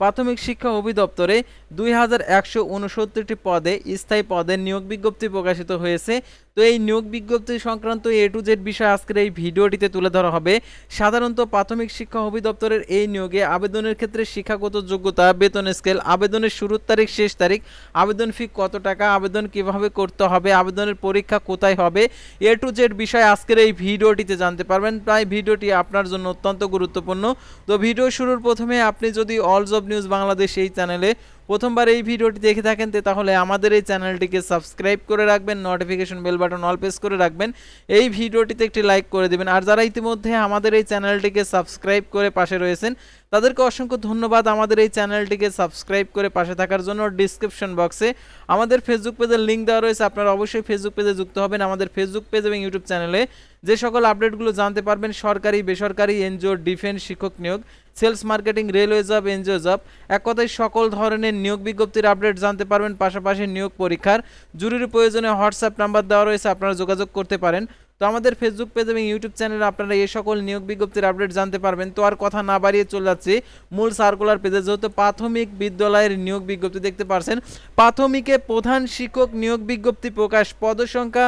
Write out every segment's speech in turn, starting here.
প্রাথমিক শিক্ষা অধিদপ্তরে দুই হাজার একশো উনসত্তরটি পদে স্থায়ী পদের নিয়োগ বিজ্ঞপ্তি প্রকাশিত হয়েছে। তো এই নিয়োগ বিজ্ঞপ্তি সংক্রান্ত এ টু জেড বিষয় আজকের এই ভিডিওটিতে তুলে ধরা হবে। সাধারণত প্রাথমিক শিক্ষা অধিদপ্তরের এই নিয়োগে আবেদনের ক্ষেত্রে শিক্ষাগত যোগ্যতা, বেতন স্কেল, আবেদনের শুরুর তারিখ, শেষ তারিখ, আবেদন ফি কত টাকা, আবেদন কীভাবে করতে হবে, আবেদনের পরীক্ষা কোথায় হবে, এ টু জেড বিষয় আজকের এই ভিডিওটিতে জানতে পারবেন। প্রায় ভিডিওটি আপনার জন্য অত্যন্ত গুরুত্বপূর্ণ। তো ভিডিও শুরুর প্রথমে আপনি যদি অল জব নিউজ বাংলাদেশ এই চ্যানেলে প্রথমবার এই ভিডিওটি দেখে থাকেন তাহলে আমাদের এই চ্যানেলটিকে সাবস্ক্রাইব করে রাখবেন notification bell button all press করে রাখবেন, এই ভিডিওটিতে একটি লাইক করে দেবেন। আর যারা ইতিমধ্যে আমাদের এই চ্যানেলটিকে সাবস্ক্রাইব করে পাশে রয়েছেন, তাদেরকে অসংখ্য ধন্যবাদ আমাদের এই চ্যানেলটিকে সাবস্ক্রাইব করে পাশে থাকার জন্য। ডিসক্রিপশন বক্সে আমাদের ফেসবুক পেজের লিঙ্ক দেওয়া রয়েছে, আপনারা অবশ্যই ফেসবুক পেজে যুক্ত হবেন। আমাদের ফেসবুক পেজ এবং ইউটিউব চ্যানেলে যে সকল আপডেটগুলো জানতে পারবেন, সরকারি, বেসরকারি এনজিও ডিফেন্স শিক্ষক নিয়োগ sales marketing railway job NGO job এক কথায় সকল ধরনের নিয়োগ বিজ্ঞপ্তির আপডেট জানতে পারবেন, পাশাপাশি নিয়োগ পরীক্ষার জরুরি প্রয়োজনে হোয়াটসঅ্যাপ নাম্বার দেওয়া রয়েছে, আপনারা যোগাযোগ করতে পারেন। তো আমাদের ফেসবুক পেজ এবং ইউটিউব চ্যানেলে আপনারা এই সকল নিয়োগ বিজ্ঞপ্তির আপডেট জানতে পারবেন। তো আর কথা না বাড়িয়ে চলে যাচ্ছে। মূল সার্কুলার পেজে যেহেতু প্রাথমিক বিদ্যালয়ের নিয়োগ বিজ্ঞপ্তি দেখতে পারছেন, প্রাথমিকে প্রধান শিক্ষক নিয়োগ বিজ্ঞপ্তি প্রকাশ পদসংখ্যা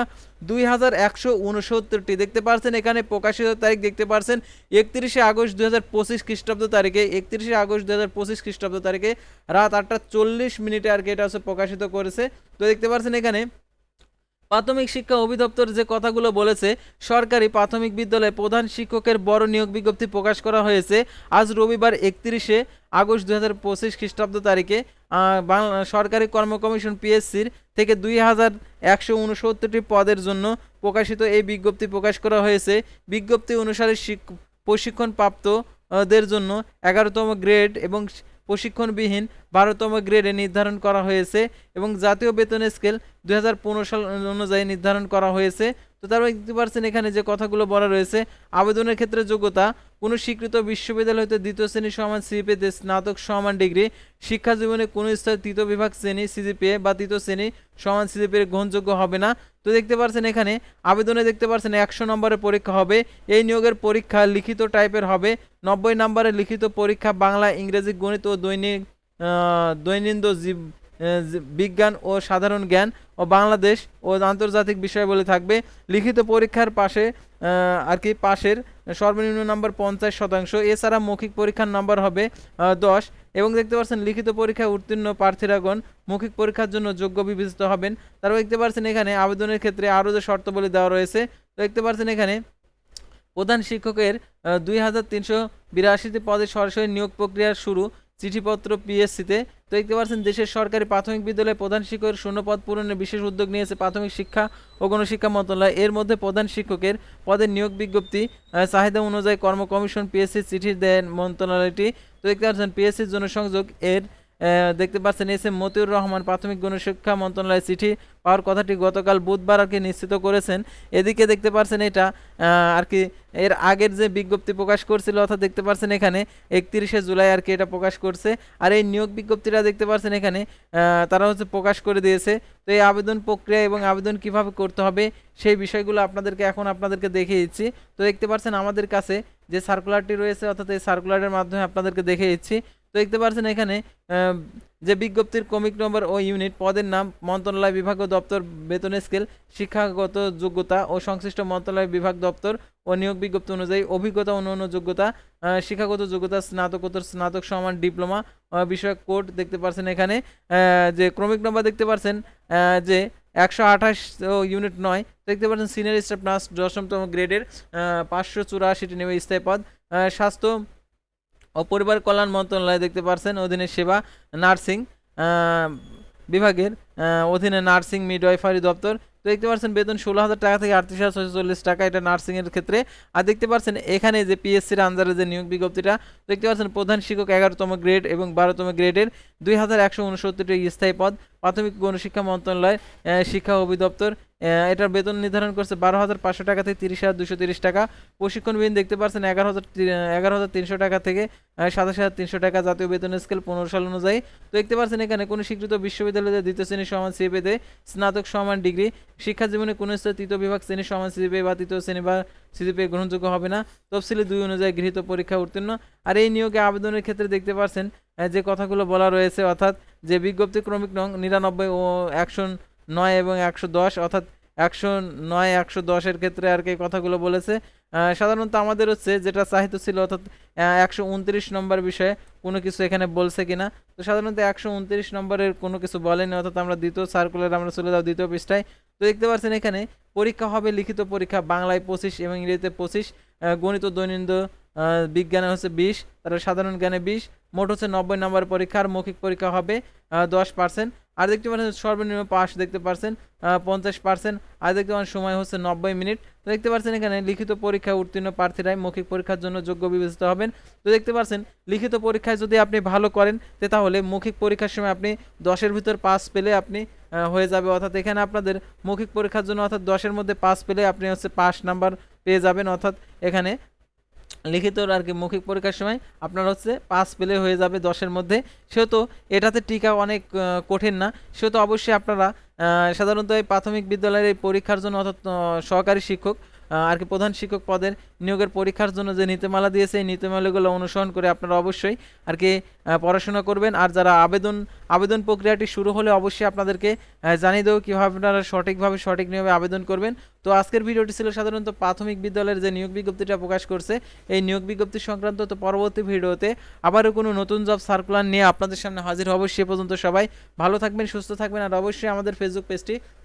দুই হাজার একশো উনসত্তরটি দেখতে পারছেন। এখানে প্রকাশিত তারিখ দেখতে পারছেন, একত্রিশে আগস্ট দুই হাজার পঁচিশ খ্রিস্টাব্দ তারিখে। একত্রিশে আগস্ট দুই হাজার পঁচিশ খ্রিস্টাব্দ তারিখে রাত আটটা চল্লিশ মিনিটে আর কি এটা হচ্ছে প্রকাশিত করেছে। তো দেখতে পারছেন এখানে প্রাথমিক শিক্ষা অধিদপ্তর যে কথাগুলো বলেছে সরকারি প্রাথমিক বিদ্যালয়ে প্রধান শিক্ষকের বড় নিয়োগ বিজ্ঞপ্তি প্রকাশ করা হয়েছে। আজ রবিবার একত্রিশে আগস্ট দু হাজার পঁচিশ খ্রিস্টাব্দ তারিখে সরকারি কর্ম কমিশন পিএসসির থেকে দুই হাজার একশো উনসত্তরটি পদের জন্য প্রকাশিত এই বিজ্ঞপ্তি প্রকাশ করা হয়েছে। বিজ্ঞপ্তি অনুসারে শিক- প্রশিক্ষণপ্রাপ্ত আহ, দের জন্য এগারোতম গ্রেড এবং প্রশিক্ষণবিহীন বারোতম গ্রেডে নির্ধারণ করা হয়েছে এবং জাতীয় বেতন স্কেল দু হাজার পনেরো সাল অনুযায়ী নির্ধারণ করা হয়েছে। তো তারপর দেখতে পাচ্ছেন এখানে যে কথাগুলো বলা রয়েছে, আবেদনের ক্ষেত্রে যোগ্যতা, কোনো স্বীকৃত বিশ্ববিদ্যালয় হতে দ্বিতীয় শ্রেণি সমান সিজিপিএতে স্নাতক সমান ডিগ্রি, শিক্ষা জীবনে কোনো স্তরে তৃতীয় বিভাগ শ্রেণি সিজিপিএ বা তৃতীয় শ্রেণি সমান সিজিপিএ গ্রহণযোগ্য হবে না। তো দেখতে পাচ্ছেন এখানে, আবেদনে দেখতে পাচ্ছেন একশো নম্বরের পরীক্ষা হবে, এই নিয়োগের পরীক্ষা লিখিত টাইপের হবে, নব্বই নম্বরের লিখিত পরীক্ষা বাংলা, ইংরেজি, গণিত ও দৈনিক দৈনন্দিন বিজ্ঞান ও সাধারণ জ্ঞান ও বাংলাদেশ ও আন্তর্জাতিক বিষয় বলে থাকবে। লিখিত পরীক্ষার পাশে আর কি পাশের সর্বনিম্ন নম্বর পঞ্চাশ শতাংশ। এছাড়া মৌখিক পরীক্ষার নম্বর হবে দশ। এবং দেখতে পাচ্ছেন, লিখিত পরীক্ষায় উত্তীর্ণ প্রার্থীরাগণ মৌখিক পরীক্ষার জন্য যোগ্য বিবেচিত হবেন। তারপর দেখতে পাচ্ছেন এখানে আবেদনের ক্ষেত্রে আরও যে শর্তাবলী দেওয়া রয়েছে দেখতে পাচ্ছেন এখানে প্রধান শিক্ষকের দুই হাজার তিনশো বিরাশিটি পদে সরাসরি নিয়োগ প্রক্রিয়া শুরু। চিঠিপত্র পিএসসিতে তো। দেখতে পাচ্ছেন, দেশের সরকারি প্রাথমিক বিদ্যালয়ে প্রধান শিক্ষকের শূন্যপদ পূরণের বিশেষ উদ্যোগ নিয়েছে প্রাথমিক শিক্ষা ও গণশিক্ষা মন্ত্রণালয়। এর মধ্যে প্রধান শিক্ষকের পদের নিয়োগ বিজ্ঞপ্তি চাহিদা অনুযায়ী কর্ম কমিশন পিএসসি চিঠি দেন মন্ত্রণালয়টি। তো দেখতে পাচ্ছেন পিএসসির জনসংযোগ এর দেখতে পাচ্ছেন এস এম মতিউর রহমান প্রাথমিক গণশিক্ষা মন্ত্রণালয়ের চিঠি পাওয়ার কথাটি গতকাল বুধবার আর কি নিশ্চিত করেছেন। এদিকে দেখতে পাচ্ছেন এটা আর কি এর আগের যে বিজ্ঞপ্তি প্রকাশ করছিল, অর্থাৎ দেখতে পাচ্ছেন এখানে একত্রিশে জুলাই আর কি এটা প্রকাশ করছে। আর এই নিয়োগ বিজ্ঞপ্তিটা দেখতে পাচ্ছেন এখানে তারা হচ্ছে প্রকাশ করে দিয়েছে। তো এই আবেদন প্রক্রিয়া এবং আবেদন কীভাবে করতে হবে সেই বিষয়গুলো আপনাদেরকে এখন আপনাদেরকে দেখিয়ে দিচ্ছি। তো দেখতে পাচ্ছেন আমাদের কাছে যে সার্কুলারটি রয়েছে, অর্থাৎ এই সার্কুলারের মাধ্যমে আপনাদেরকে দেখিয়ে দিচ্ছি। দেখতে পাচ্ছেন এখানে যে বিজ্ঞপ্তির কমিক নম্বর ও ইউনিট পদের নাম মন্ত্রণালয় বিভাগ ও দপ্তর, বেতন স্কেল শিক্ষাগত যোগ্যতা ও সংশ্লিষ্ট মন্ত্রণালয় বিভাগ দপ্তর ও নিয়োগ বিজ্ঞপ্তি অনুযায়ী অভিজ্ঞতা অন্যান্য যোগ্যতা শিক্ষাগত যোগ্যতা, স্নাতকোত্তর, স্নাতক সমান ডিপ্লোমা বিষয়ক কোড দেখতে পাচ্ছেন এখানে যে ক্রমিক নম্বর দেখতে পাচ্ছেন যে একশো আঠাশ ইউনিট নয় দেখতে পাচ্ছেন সিনিয়র স্টাফ নার্স দশমতম গ্রেডের পাঁচশো চুরাশিটি নেবে স্থায়ী পদ স্বাস্থ্য ও পরিবার কল্যাণ মন্ত্রণালয় দেখতে পারছেন, অধীনে সেবা, নার্সিং বিভাগের অধীনে নার্সিং মিডওয়াইফারি দপ্তর। তো দেখতে পাচ্ছেন বেতন ষোলো হাজার টাকা থেকে আটত্রিশ হাজার ছশো চল্লিশ টাকা, এটা নার্সিংয়ের ক্ষেত্রে। আর দেখতে পাচ্ছেন এখানে যে পিএসসির আন্দারে যে নিয়োগ বিজ্ঞপ্তিটা দেখতে পাচ্ছেন প্রধান শিক্ষক এগারোতম গ্রেড এবং বারোতম গ্রেডের দুই হাজার একশো উনসত্তরটি স্থায়ী পদ। প্রাথমিক গণশিক্ষা মন্ত্রণালয় শিক্ষা অধিদপ্তর এটার বেতন নির্ধারণ করছে বারো হাজার পাঁচশো টাকা থেকে তিরিশ হাজার দুশো তিরিশ টাকা। প্রশিক্ষণ বিন দেখতে পাচ্ছেন এগারো হাজার এগারো হাজার তিনশো টাকা থেকে সাতাশ হাজার তিনশো টাকা জাতীয় বেতন স্কেল পনেরো সাল অনুযায়ী। তো দেখতে পাচ্ছেন এখানে কোনো স্বীকৃত বিশ্ববিদ্যালয়ে দ্বিতীয় শ্রেণির সমান সিপিতে স্নাতক সমান ডিগ্রি। শিক্ষা জীবনে কোনো স্তরে তৃতীয় বিভাগ শ্রেণির সমান সিজিপি বা তৃতীয় শ্রেণি বা সিজিপি গ্রহণযোগ্য হবে না। তফসিলি দুই অনুযায়ী গৃহীত পরীক্ষা উত্তীর্ণ। আর এই নিয়োগে আবেদনের ক্ষেত্রে দেখতে পাচ্ছেন যে কথাগুলো বলা রয়েছে, অর্থাৎ যে বিজ্ঞপ্তি ক্রমিক নং নিরানব্বই ও একশো নয় এবং একশো দশ, অর্থাৎ একশো নয়, একশো দশের ক্ষেত্রে আর কি কথাগুলো বলেছে। সাধারণত আমাদের হচ্ছে যেটা চাহিত ছিল, অর্থাৎ একশো উনত্রিশ নম্বর বিষয়ে কোনো কিছু এখানে বলছে কিনা? তো সাধারণত একশো উনত্রিশ নম্বরের কোনো কিছু বলেনি, অর্থাৎ আমরা দ্বিতীয় সার্কুলার আমরা চলে যাও দ্বিতীয় পৃষ্ঠায়। তো দেখতে পাচ্ছেন এখানে, পরীক্ষা হবে লিখিত পরীক্ষা বাংলায় পঁচিশ এবং ইংরেজিতে পঁচিশ গণিত দৈনন্দিন বিজ্ঞানে হচ্ছে বিশ, তারপরে সাধারণ জ্ঞানে বিশ মোট হচ্ছে নব্বই নম্বর পরীক্ষার মৌখিক পরীক্ষা হবে দশ পার্সেন্ট আর দেখতে পাচ্ছেন সর্বনিম্ন পাস দেখতে পাচ্ছেন পঞ্চাশ পার্সেন্ট আর দেখতে পাচ্ছেন সময় হচ্ছে নব্বই মিনিট। তো দেখতে পাচ্ছেন এখানে লিখিত পরীক্ষায় উত্তীর্ণ প্রার্থীরাই মৌখিক পরীক্ষার জন্য যোগ্য বিবেচিত হবেন। তো দেখতে পাচ্ছেন লিখিত পরীক্ষায় যদি আপনি ভালো করেন তাহলে মৌখিক পরীক্ষার সময় আপনি দশের ভিতর পাস পেলে আপনি হয়ে যাবে। অর্থাৎ এখানে আপনাদের মৌখিক পরীক্ষার জন্য অর্থাৎ দশের মধ্যে পাস পেলে আপনি হচ্ছে পাস নাম্বার পেয়ে যাবেন। অর্থাৎ এখানে লিখিত আর কি মৌখিক পরীক্ষার সময় আপনার হচ্ছে পাস পেলে হয়ে যাবে দশের মধ্যে। সেহেতু এটাতে টিকা অনেক কঠিন না। সেহেতু অবশ্যই আপনারা সাধারণত এই প্রাথমিক বিদ্যালয়ের এই পরীক্ষার জন্য অর্থাৎ সহকারী শিক্ষক আর কি প্রধান শিক্ষক পদের নিয়োগের পরীক্ষার জন্য যে নীতিমালা দিয়েছে, এই নীতিমালাগুলো অনুসরণ করে আপনারা অবশ্যই আর কি পড়াশোনা করবেন। আর যারা আবেদন আবেদন প্রক্রিয়াটি শুরু হলে অবশ্যই আপনাদেরকে জানিয়ে দেবো কীভাবে আপনারা সঠিকভাবে, সঠিক নিয়মে আবেদন করবেন। তো আজকের ভিডিওটি ছিল সাধারণত প্রাথমিক বিদ্যালয়ের যে নিয়োগ বিজ্ঞপ্তিটা প্রকাশ করছে, এই নিয়োগ বিজ্ঞপ্তি সংক্রান্ত তো পরবর্তী ভিডিওতে আবারও কোনো নতুন জব সার্কুলার নিয়ে আপনাদের সামনে হাজির হব। সে পর্যন্ত সবাই ভালো থাকবেন, সুস্থ থাকবেন। আর অবশ্যই আমাদের ফেসবুক পেজটি